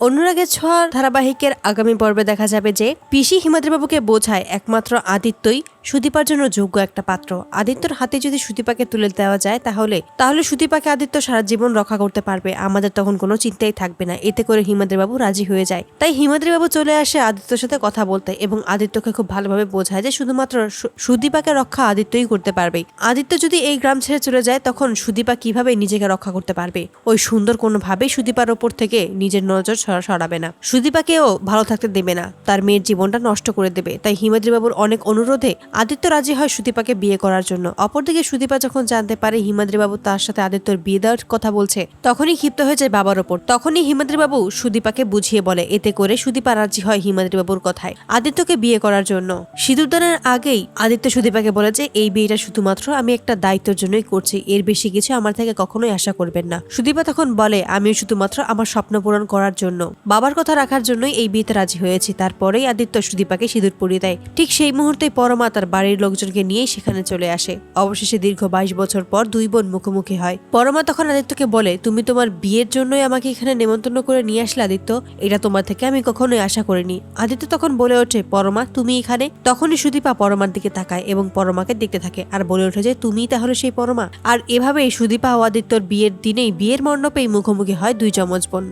অনুরাগের ছোঁয়া ধারাবাহিকের আগামী পর্বে দেখা যাবে যে পিসি হিমাদ্রিবাবুকে বোঝায় একমাত্র আদিত্যই সুদীপার জন্য যোগ্য একটা পাত্র। আদিত্যর হাতে যদি সুদীপাকে তুলে দেওয়া যায় তাহলে তাহলে সুদীপাকে আদিত্য সারা জীবন রক্ষা করতে পারবে। আমাদের তখন কোনো চিন্তাই থাকবে না। এতে করে হিমাদ্রিবাবু রাজি হয়ে যায়। তাই হিমাদ্রিবাবু চলে আসে আদিত্যর সাথে কথা বলতে এবং আদিত্যকে খুব ভালোভাবে বোঝায় যে শুধুমাত্র সুদীপাকে রক্ষা আদিত্যই করতে পারবে। আদিত্য যদি এই গ্রাম ছেড়ে চলে যায়, তখন সুদীপা কীভাবে নিজেকে রক্ষা করতে পারবে? ওই সুন্দর কোনোভাবেই সুদীপার ওপর থেকে নিজের নজর সরাবে না। সুদীপাকেও ভালো থাকতে দেবে না। তার মেয়ের জীবনটা নষ্ট করে দেবে। তাই হিমাদ্রিবাবুর অনেক অনুরোধে আদিত্য রাজি হয় সুদীপাকে বিয়ে করার জন্য। অপরদিকে সুদীপা যখন জানতে পারে হিমাদ্রিবাবু তার সাথে আদিত্যর বিয়ে দেওয়ার কথা বলছে, তখনই ক্ষিপ্ত হয়ে যায় বাবার ওপর। তখনই হিমাদ্রিবাবু সুদীপাকে বুঝিয়ে বলে, এতে করে সুদীপা রাজি হয় হিমাদ্রিবাবুর কথায় আদিত্যকে বিয়ে করার জন্য। সিঁদুরদানের আগেই আদিত্য সুদীপাকে বলে যে, এই বিয়েটা শুধুমাত্র আমি একটা দায়িত্বের জন্যই করছি, এর বেশি কিছু আমার থেকে কখনোই আশা করবেন না। সুদীপা তখন বলে, আমিও শুধুমাত্র আমার স্বপ্ন পূরণ করার জন্য। বাবার কথা রাখার জন্যই এই বিয়েতে রাজি হয়েছি। তারপরেই আদিত্য সুদীপাকে সিঁদুর পরিয়ে দেয়। ঠিক সেই মুহূর্তে পরমা তার বাড়ির লোকজনকে নিয়েই সেখানে চলে আসে। অবশেষে দীর্ঘ বাইশ বছর পর দুই বোন মুখোমুখি হয়। পরমা তখন আদিত্যকে বলে, তুমি তোমার বিয়ের জন্যই আমাকে এখানে নেমন্তন্ন করে নিয়ে আসলে আদিত্য। এটা তোমার থেকে আমি কখনোই আশা করিনি। আদিত্য তখন বলে ওঠে, পরমা, তুমি এখানে? তখনই সুদীপা পরমার দিকে তাকায় এবং পরমাকে দেখতে থাকে আর বলে ওঠে যে, তুমিই তাহলে সেই পরমা? আর এভাবেই সুদীপা ও আদিত্যর বিয়ের দিনেই বিয়ের মণ্ডপেই মুখোমুখি হয় দুই যমজ বোন।